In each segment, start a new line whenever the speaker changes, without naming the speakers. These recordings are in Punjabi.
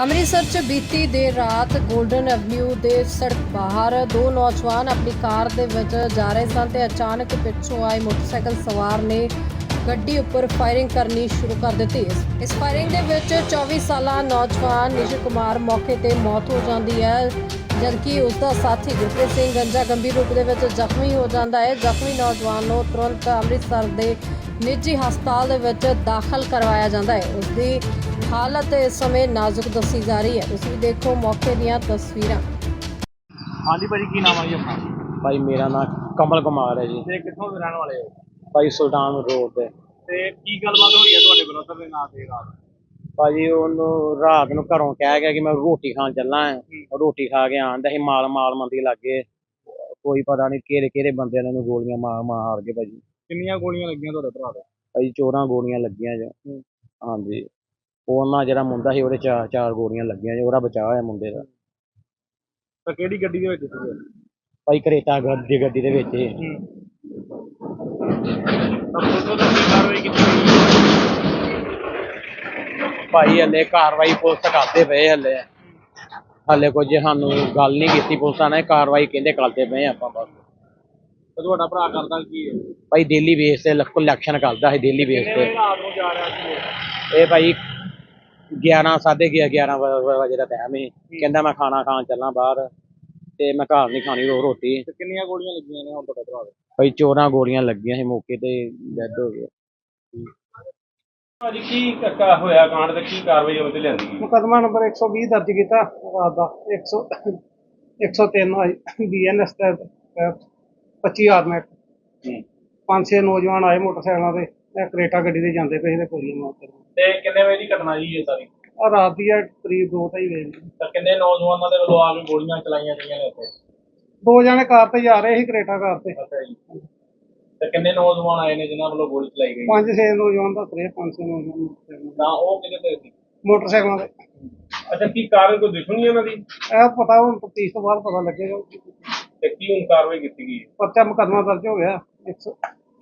ਅੰਮ੍ਰਿਤਸਰ 'ਚ ਬੀਤੀ ਦੇਰ ਰਾਤ 골ਡਨ ਐਵਨਿਊ ਦੇ ਸੜਕ ਬਾਹਰ ਦੋ ਨੌਜਵਾਨ ਆਪਣੀ ਕਾਰ ਦੇ ਵਿੱਚ ਜਾ ਰਹੇ ਸਨ ਤੇ ਅਚਾਨਕ ਪਿੱਛੋਂ ਆਏ ਮੋਟਰਸਾਈਕਲ ਸਵਾਰ ਨੇ ਗੱਡੀ ਉੱਪਰ ਫਾਇਰਿੰਗ ਕਰਨੀ ਸ਼ੁਰੂ ਕਰ ਦਿੱਤੀ। ਇਸ- ਫਾਇਰਿੰਗ ਦੇ ਵਿੱਚ 24 ਸਾਲਾ ਨੌਜਵਾਨ ਨਿਸ਼ੂ ਕੁਮਾਰ ਮੌਕੇ ਤੇ ਮੌਤ ਹੋ ਜਾਂਦੀ ਹੈ, ਜਦਕਿ ਉਸ ਦਾ ਸਾਥੀ ਗੁਰਪ੍ਰੀਤ ਸਿੰਘ ਗੰਜਾ ਗੰਭੀਰ ਰੂਪ ਦੇ ਵਿੱਚ ਜ਼ਖਮੀ ਹੋ ਜਾਂਦਾ ਹੈ। ਜ਼ਖਮੀ ਨੌਜਵਾਨ ਨੂੰ ਤੁਰੰਤ ਅੰਮ੍ਰਿਤਸਰ ਦੇ ਨਿੱਜੀ ਹਸਪਤਾਲ ਦੇ ਵਿੱਚ ਦਾਖਲ ਕਰਵਾਇਆ ਜਾਂਦਾ ਹੈ। ਉਸ ਦੀ ਹਾਲਤ ਇਸ ਸਮੇਂ ਨਾਜ਼ੁਕ ਦੱਸੀ ਜਾ ਰਹੀ ਹੈ। ਤੁਸੀਂ ਵੀ ਦੇਖੋ ਮੌਕੇ ਦੀਆਂ ਤਸਵੀਰਾਂ।
ਹਾਂਜੀ ਭਾਜੀ ਕੀ ਨਾਮ ਆ ਜੀ ਆਪਣਾ?
ਭਾਈ ਮੇਰਾ ਨਾਮ ਕਮਲ ਕੁਮਾਰ ਹੈ ਜੀ।
ਤੇ ਕਿੱਥੋਂ ਦੇ ਰਹਿਣ ਵਾਲੇ ਹੋ?
ਭਾਈ ਸੁਲਤਾਨ ਰੋਡ ਤੇ।
ਤੇ ਕੀ ਗੱਲਬਾਤ ਹੋਈ ਹੈ ਤੁਹਾਡੇ ਬ੍ਰਦਰ ਦੇ ਨਾਂ ਤੇ ਰਾਤ?
ਭਾਜੀ ਉਹਨੂੰ ਰਾਤ ਨੂੰ ਘਰੋਂ ਕਹਿ ਗਿਆ ਕਿ ਮੈਂ ਰੋਟੀ ਖਾਣ ਚੱਲਾਂ ਆਂ। ਰੋਟੀ ਖਾ ਕੇ ਆਂਦਾ ਸੀ ਮਾਲ ਮਾਲ ਮੰਦੀ ਲੱਗੇ। ਕੋਈ ਪਤਾ ਨਹੀਂ ਕਿਹੜੇ ਕਿਹੜੇ ਬੰਦਿਆਂ ਨੇ ਉਹਨੂੰ ਗੋਲੀਆਂ ਮਾਰ ਮਾਰ ਕੇ ਭਾਜੀ।
ਕਿੰਨੀਆਂ ਗੋਲੀਆਂ ਲੱਗੀਆਂ ਤੁਹਾਡੇ ਭਰਾ ਦੇ?
ਭਾਜੀ ਚੋਰਾਂ ਗੋਲੀਆਂ ਲੱਗੀਆਂ ਜੋ। ਹਾਂਜੀ। ਉਹਨਾਂ ਜਿਹੜਾ ਮੁੰਡਾ ਸੀ ਉਹਦੇ ਚਾਰ ਚਾਰ ਗੋਲੀਆਂ ਲੱਗੀਆਂ ਜੋ ਉਹਦਾ ਬਚਾਅ ਹੋਇਆ ਮੁੰਡੇ ਦਾ।
ਤਾਂ ਕਿਹੜੀ ਗੱਡੀ ਦੇ ਵਿੱਚ ਸੀਗੇ?
ਭਾਈ ਕਰੇਟਾ ਗੱਡੀ ਗੱਡੀ ਦੇ ਵਿੱਚ ਹੀ।
ਤਾਂ ਪੁਲਿਸ ਵੱਲੋਂ ਕੀ ਕਾਰਵਾਈ ਕੀਤੀ ਗਈ
ਭਾਈ ਹਲੇ ਕਾਰਵਾਈ ਪੁਲਿਸ ਕਰਦੇ ਪਏ ਹਲੇ। ਹਲੇ ਕੁਝ ਸਾਨੂੰ ਗੱਲ ਨਹੀਂ ਕੀਤੀ ਪੁਲਿਸਾਂ ਨੇ ਕਾਰਵਾਈ ਕਹਿੰਦੇ ਕਰਦੇ ਪਏ ਆਪਾਂ ਬਸ।
ਤੇ ਤੁਹਾਡਾ ਭਰਾ ਕਰਦਾ ਕੀ ਹੈ?
ਭਾਈ ਡੇਲੀ ਬੇਸ ਤੇ ਕਲੈਕਸ਼ਨ ਕਰਦਾ ਹੈ ਡੇਲੀ ਬੇਸ ਤੇ।
ਕਿੰਨੇ ਰਾਤ ਨੂੰ ਜਾ ਰਿਹਾ ਸੀ ਉਹ?
ਇਹ ਭਾਈ 11 11:30 11 ਵਜੇ ਦਾ ਟਾਈਮ ਹੈ। ਕਹਿੰਦਾ ਮੈਂ ਖਾਣਾ ਖਾਣ ਚੱਲਾਂ ਬਾਹਰ ਤੇ ਮੈਂ ਘਰ ਨਹੀਂ ਖਾਣੀ ਰੋ ਰੋਟੀ।
ਤੇ ਕਿੰਨੀਆਂ ਗੋਲੀਆਂ ਲੱਗੀਆਂ ਨੇ ਹੁਣ ਤੁਹਾਡੇ ਭਰਾ ਦੇ?
ਭਾਈ ਚੋਰਾਂ ਗੋਲੀਆਂ ਲੱਗੀਆਂ ਸੀ ਮੌਕੇ ਤੇ ਡੈਡ ਹੋ ਗਏ।
ਭਾਜੀ ਕੀ ਕੱਕਾ ਹੋਇਆ ਕਾਂਡ ਤੇ? ਕੀ ਕਾਰਵਾਈ ਉਹਦੇ ਗਈ
ਮੁਕੱਦਮਾ ਨੰਬਰ 120 ਦਰਜ ਕੀਤਾ ਰਾਤ ਦਾ। 100 103 ਬੀਐਨਐਸ ਦੇ ਤਹਿਤ। 25 ਆਰਮੈਟ ਪੰਜ ਛੇ ਨੌਜਵਾਨ ਆਏ ਮੋਟਰਸਾਈਕਲਾਂ ਤੇ ਇਹ ਕਰੇਟਾ ਗੱਡੀ ਤੇ ਜਾਂਦੇ ਪਏ ਸੀ ਤੇ ਗੋਲੀਆਂ ਮਾਰਦੇ
ਤੇ ਕਿੰਨੇ ਵਜੇ ਦੀ ਘਟਨਾ ਜੀ ਇਹ ਸਾਰੀ?
ਆ ਰਾਤ ਦੀ ਹੈ ਕਰੀਬ 2 ਢਾਈ ਵਜੇ ਦੀ।
ਤਾਂ ਕਿੰਨੇ ਨੌਜਵਾਨਾਂ ਦੇ ਵੱਲੋਂ ਆ ਕੇ ਗੋਲੀਆਂ ਚਲਾਈਆਂ ਗਈਆਂ ਨੇ ਉੱਥੇ?
ਦੋ ਜਣੇ ਕਾਰ ਤੇ ਜਾ ਰਹੇ ਸੀ ਕਰੇਟਾ ਕਾਰ ਤੇ।
ਅੱਛਾ ਜੀ। ਤੇ ਕਿੰਨੇ ਨੌਜਵਾਨ ਆਏ ਨੇ ਜਿਨ੍ਹਾਂ ਵੱਲੋਂ ਗੋਲੀ ਚਲਾਈ ਗਈ?
ਪੰਜ ਛੇ ਨੌਜਵਾਨ ਦੱਸ ਰਹੇ ਪੰਜ ਛੇ ਨੌਜਵਾਨ ਮੋਟਰਸਾਈਕਲਾਂ
ਤਾਂ ਉਹ ਕਿਹਦੇ ਤੇ ਸੀ।
ਮੋਟਰਸਾਈਕਲਾਂ ਤੇ।
ਅੱਛਾ ਕੀ ਕਾਰਨ ਕੋਈ ਦੁਸ਼ਮਣੀ ਉਹਨਾਂ ਦੀ?
ਇਹ ਪਤਾ ਹੁਣ ਤਫਤੀਸ਼ ਤੋਂ ਬਾਅਦ ਪਤਾ ਲੱਗੇਗਾ।
ਤੇ ਕੀ ਹੁਣ ਕਾਰਵਾਈ ਕੀਤੀ ਗਈ ਹੈ?
ਪਰਚਾ ਮੁਕੱਦਮਾ ਦਰਜ ਹੋ ਗਿਆ 100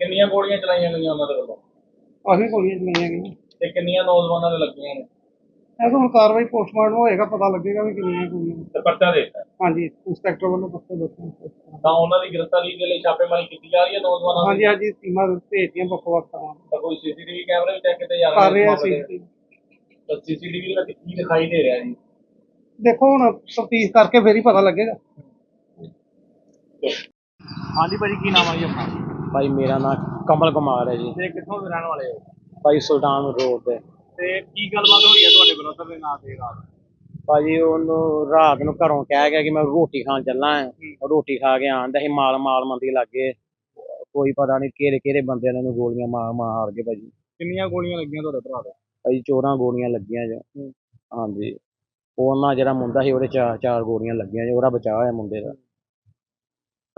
ਕਿੰਨੀਆਂ ਗੋਲੀਆਂ ਚਲਾਈਆਂ ਗਈਆਂ ਉਹਨਾਂ ਦੇ ਵੱਲੋਂ?
ਆਹੀ ਗੋਲੀਆਂ ਚਲਾਈਆਂ ਗਈਆਂ।
ਤੇ ਕਿੰਨੀਆਂ ਨੌਜਵਾਨਾਂ ਦੇ ਲੱਗੀਆਂ ਨੇ?
ਇਹ ਤਾਂ ਹੁਣ ਕਾਰਵਾਈ ਪੋਸਟਮਾਰਟਮ ਹੋਏਗਾ ਪਤਾ ਲੱਗੇਗਾ ਵੀ ਕਿੰਨੀਆਂ ਗੋਲੀਆਂ
ਤੇ ਪਰਚਾ ਦੇ ਦਿੱਤਾ?
ਹਾਂਜੀ ਇੰਸਪੈਕਟਰ ਵੱਲੋਂ ਦੱਸੋ ਦੱਸੋ
ਤਾਂ ਉਹਨਾਂ ਦੀ ਗ੍ਰਿਫਤਾਰੀ ਦੇ ਲਈ ਛਾਪੇਮਾਰੀ ਕੀਤੀ ਜਾ ਰਹੀ ਹੈ ਨੌਜਵਾਨਾਂ ਦੀ?
ਹਾਂਜੀ ਹਾਂਜੀ ਟੀਮਾਂ ਭੇਜਦੀਆਂ ਵੱਖ ਵੱਖ ਥਾਵਾਂ ਤੇ।
ਕੋਈ ਸੀਸੀਟੀਵੀ ਕੈਮਰੇ ਵੀ ਚੈੱਕ ਕੀਤੇ ਜਾ
ਕਰ ਰਹੇ ਆ ਸੀ?
ਤਾਂ ਸੀਸੀਟੀਵੀ ਵਿੱਚ ਕੀ ਦਿਖਾਈ ਦੇ ਰਿਹਾ ਜੀ?
ਦੇਖੋ ਹੁਣ ਤਫਤੀਸ਼ ਕਰਕੇ ਫੇਰ ਹੀ ਪਤਾ ਲੱਗੇਗਾ।
ਹਾਂਜੀ ਭਾਜੀ ਕੀ ਨਾਮ ਆ ਜੀ ਆਪਣਾ?
ਭਾਈ ਮੇਰਾ ਨਾਮ ਕਮਲ ਕੁਮਾਰ ਹੈ ਜੀ।
ਤੇ ਕਿੱਥੋਂ ਦੇ ਰਹਿਣ ਵਾਲੇ ਹੋ?
ਭਾਈ ਸੁਲਤਾਨ ਰੋਡ ਤੇ
ਤੇ ਕੀ ਗੱਲਬਾਤ ਹੋਈ ਹੈ ਤੁਹਾਡੇ ਬ੍ਰਦਰ ਦੇ ਨਾਂ ਤੇ ਰਾਤ?
ਭਾਜੀ ਉਹਨੂੰ ਰਾਤ ਨੂੰ ਘਰੋਂ ਕਹਿ ਗਿਆ ਕਿ ਮੈਂ ਰੋਟੀ ਖਾਣ ਚੱਲਾਂ ਆਂ। ਰੋਟੀ ਖਾ ਕੇ ਆਂਦਾ ਸੀ ਮਾਲ ਮਾਲ ਮੰਦੀ ਲੱਗੇ ਕੋਈ ਪਤਾ ਨਹੀਂ ਕਿਹੜੇ ਕਿਹੜੇ ਬੰਦਿਆਂ ਨੇ ਉਹਨੂੰ ਗੋਲੀਆਂ ਮਾਰ ਮਾਰ ਕੇ ਭਾਜੀ।
ਕਿੰਨੀਆਂ ਗੋਲੀਆਂ ਲੱਗੀਆਂ ਤੁਹਾਡੇ ਭਰਾ ਦੇ?
ਭਾਜੀ ਚੋਰਾਂ ਗੋਲੀਆਂ ਲੱਗੀਆਂ ਜੋ। ਹਾਂਜੀ। ਉਹਨਾਂ ਜਿਹੜਾ ਮੁੰਡਾ ਸੀ ਉਹਦੇ ਚਾਰ ਚਾਰ ਗੋਲੀਆਂ ਲੱਗੀਆਂ ਜੋ ਉਹਦਾ ਬਚਾਅ ਹੋਇਆ ਮੁੰਡੇ ਦਾ।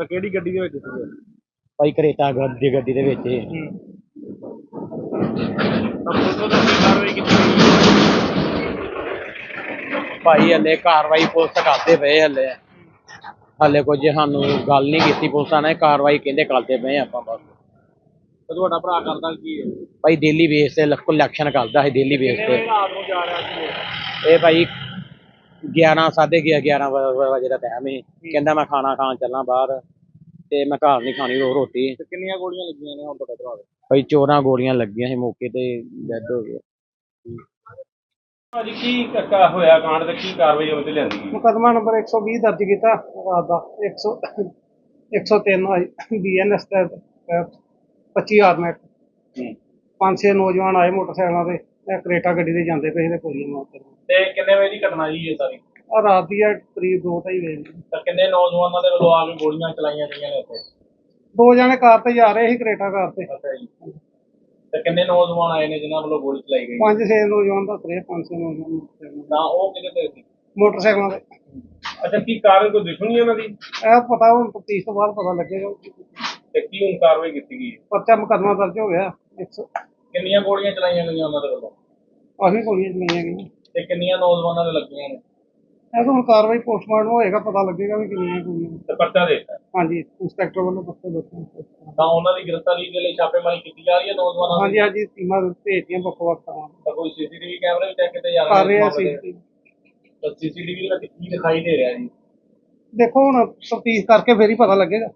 ਤਾਂ ਕਿਹੜੀ ਗੱਡੀ ਦੇ ਵਿੱਚ ਸੀਗੇ
ਭਾਈ ਕਰੇਟਾ ਗੱਡੀ ਗੱਡੀ ਦੇ ਵਿੱਚ ਹੀ।
ਤਾਂ ਪੁਲਿਸ ਵੱਲੋਂ ਕੀ ਕਾਰਵਾਈ ਕੀਤੀ ਗਈ
ਭਾਈ ਹਲੇ ਕਾਰਵਾਈ ਪੁਲਿਸ ਕਰਦੇ ਪਏ ਹਲੇ। ਹਲੇ ਕੁਝ ਸਾਨੂੰ ਗੱਲ ਨਹੀਂ ਕੀਤੀ ਪੁਲਿਸਾਂ ਨੇ ਕਾਰਵਾਈ ਕਹਿੰਦੇ ਕਰਦੇ ਪਏ ਆਪਾਂ ਬਸ।
ਤੇ ਤੁਹਾਡਾ ਭਰਾ ਕਰਦਾ ਕੀ ਹੈ?
ਭਾਈ ਡੇਲੀ ਬੇਸ ਤੇ ਕਲੈਕਸ਼ਨ ਕਰਦਾ ਹੈ ਡੇਲੀ ਬੇਸ
ਕਿੰਨੇ
ਤੇ
ਰਾਤ ਨੂੰ ਜਾ ਰਿਹਾ ਸੀ ਉਹ?
ਇਹ ਭਾਈ 11 11:30 11 ਵਜੇ ਦਾ ਟਾਈਮ ਹੈ। ਕਹਿੰਦਾ ਮੈਂ ਖਾਣਾ ਖਾਣ ਚੱਲਾਂ ਬਾਹਰ ਤੇ ਮੈਂ ਘਰ ਨਹੀਂ ਖਾਣੀ ਰੋ ਰੋਟੀ।
ਤੇ ਕਿੰਨੀਆਂ ਗੋਲੀਆਂ ਲੱਗੀਆਂ ਨੇ ਹੁਣ ਤੁਹਾਡੇ ਭਰਾ ਦੇ?
ਭਾਈ ਚੋਰਾਂ ਗੋਲੀਆਂ ਲੱਗੀਆਂ ਸੀ ਮੌਕੇ ਤੇ ਡੈਡ ਹੋ ਗਏ।
ਭਾਜੀ ਕੀ ਕੱਕਾ ਹੋਇਆ? ਕਾਂਡ ਤੇ ਕੀ ਕਾਰਵਾਈ ਉਹਦੇ ਗਈ
ਮੁਕੱਦਮਾ ਨੰਬਰ 120 ਦਰਜ ਕੀਤਾ ਰਾਤ ਦਾ। 100 103 ਬੀਐਨਐਸ ਤਹਿਤ 25 ਆਰਮੈਟ ਪੰਜ ਛੇ ਨੌਜਵਾਨ ਆਏ ਮੋਟਰਸਾਈਕਲਾਂ ਤੇ। ਇਹ ਕਰੇਟਾ ਗੱਡੀ ਤੇ ਜਾਂਦੇ ਪਏ ਸੀ ਤੇ ਗੋਲੀਆਂ ਮਾਰਦੇ
ਤੇ ਕਿੰਨੇ ਵਜੇ ਦੀ ਘਟਨਾ ਜੀ ਇਹ ਸਾਰੀ?
ਆ ਰਾਤ ਦੀ ਹੈ ਕਰੀਬ 2 ਢਾਈ ਵਜੇ ਦੀ।
ਤਾਂ ਕਿੰਨੇ ਨੌਜਵਾਨਾਂ ਦੇ ਵੱਲੋਂ ਆ ਕੇ ਗੋਲੀਆਂ ਚਲਾਈਆਂ ਗਈਆਂ ਨੇ ਉੱਥੇ?
ਦੋ ਜਣੇ ਕਾਰ ਤੇ ਜਾ ਰਹੇ ਸੀ ਕਰੇਟਾ ਕਾਰ ਤੇ।
ਅੱਛਾ ਜੀ। ਤੇ ਕਿੰਨੇ ਨੌਜਵਾਨ ਆਏ ਨੇ ਜਿਨ੍ਹਾਂ ਵੱਲੋਂ ਗੋਲੀ ਚਲਾਈ ਗਈ?
ਪੰਜ ਛੇ ਨੌਜਵਾਨ ਦੱਸ ਰਹੇ ਪੰਜ ਛੇ ਨੌਜਵਾਨ ਮੋਟਰਸਾਈਕਲਾਂ
ਤਾਂ ਉਹ ਕਿਹਦੇ ਤੇ ਸੀ।
ਮੋਟਰਸਾਈਕਲਾਂ ਤੇ।
ਅੱਛਾ ਕੀ ਕਾਰਨ ਕੋਈ ਦੁਸ਼ਮਣੀ ਉਹਨਾਂ ਦੀ?
ਇਹ ਪਤਾ ਹੁਣ ਤਫਤੀਸ਼ ਤੋਂ ਬਾਅਦ ਪਤਾ ਲੱਗੇਗਾ।
ਤੇ ਕੀ ਹੁਣ ਕਾਰਵਾਈ ਕੀਤੀ ਗਈ ਹੈ?
ਪਰਚਾ ਮੁਕੱਦਮਾ ਦਰਜ ਹੋ ਗਿਆ 100
ਕਿੰਨੀਆਂ ਗੋਲੀਆਂ ਚਲਾਈਆਂ ਗਈਆਂ ਉਹਨਾਂ ਦੇ ਵੱਲੋਂ?
ਆਹੀ ਗੋਲੀਆਂ ਚਲਾਈਆਂ ਗਈਆਂ।
ਤੇ ਕਿੰਨੀਆਂ ਨੌਜਵਾਨਾਂ ਦੇ ਲੱਗੀਆਂ ਨੇ?
ਇਹ ਤਾਂ ਹੁਣ ਕਾਰਵਾਈ ਪੋਸਟਮਾਰਟਮ ਹੋਏਗਾ ਪਤਾ ਲੱਗੇਗਾ ਵੀ ਕਿੰਨੀਆਂ ਗੋਲੀਆਂ।
ਤੇ ਪਰਚਾ ਦੇ ਦਿੱਤਾ।
ਹਾਂਜੀ ਇੰਸਪੈਕਟਰ ਵੱਲੋਂ ਦੱਸੋ ਦੱਸੋ
ਤਾਂ ਉਹਨਾਂ ਦੀ ਗ੍ਰਿਫਤਾਰੀ ਦੇ ਲਈ ਛਾਪੇਮਾਰੀ ਕੀਤੀ ਜਾ ਰਹੀ ਹੈ ਨੌਜਵਾਨਾਂ ਦੀ?
ਹਾਂਜੀ ਹਾਂਜੀ ਟੀਮਾਂ ਭੇਜਦੀਆਂ ਵੱਖ ਵੱਖ ਥਾਵਾਂ ਤੇ।
ਕੋਈ ਸੀਸੀਟੀਵੀ ਕੈਮਰੇ ਵੀ ਚੈੱਕ ਕੀਤੇ ਜਾ
ਕਰ
ਰਹੇ
ਆ
ਇਸ ਮਾਮਲੇ ਦੇ?
ਸੀ
ਤਾਂ ਸੀਸੀਟੀਵੀ ਦਾ ਕੀ ਦਿਖਾਈ ਦੇ ਰਿਹਾ ਜੀ?
ਦੇਖੋ ਹੁਣ ਤਫਤੀਸ਼ ਕਰਕੇ ਫੇਰ ਹੀ ਪਤਾ ਲੱਗੇਗਾ।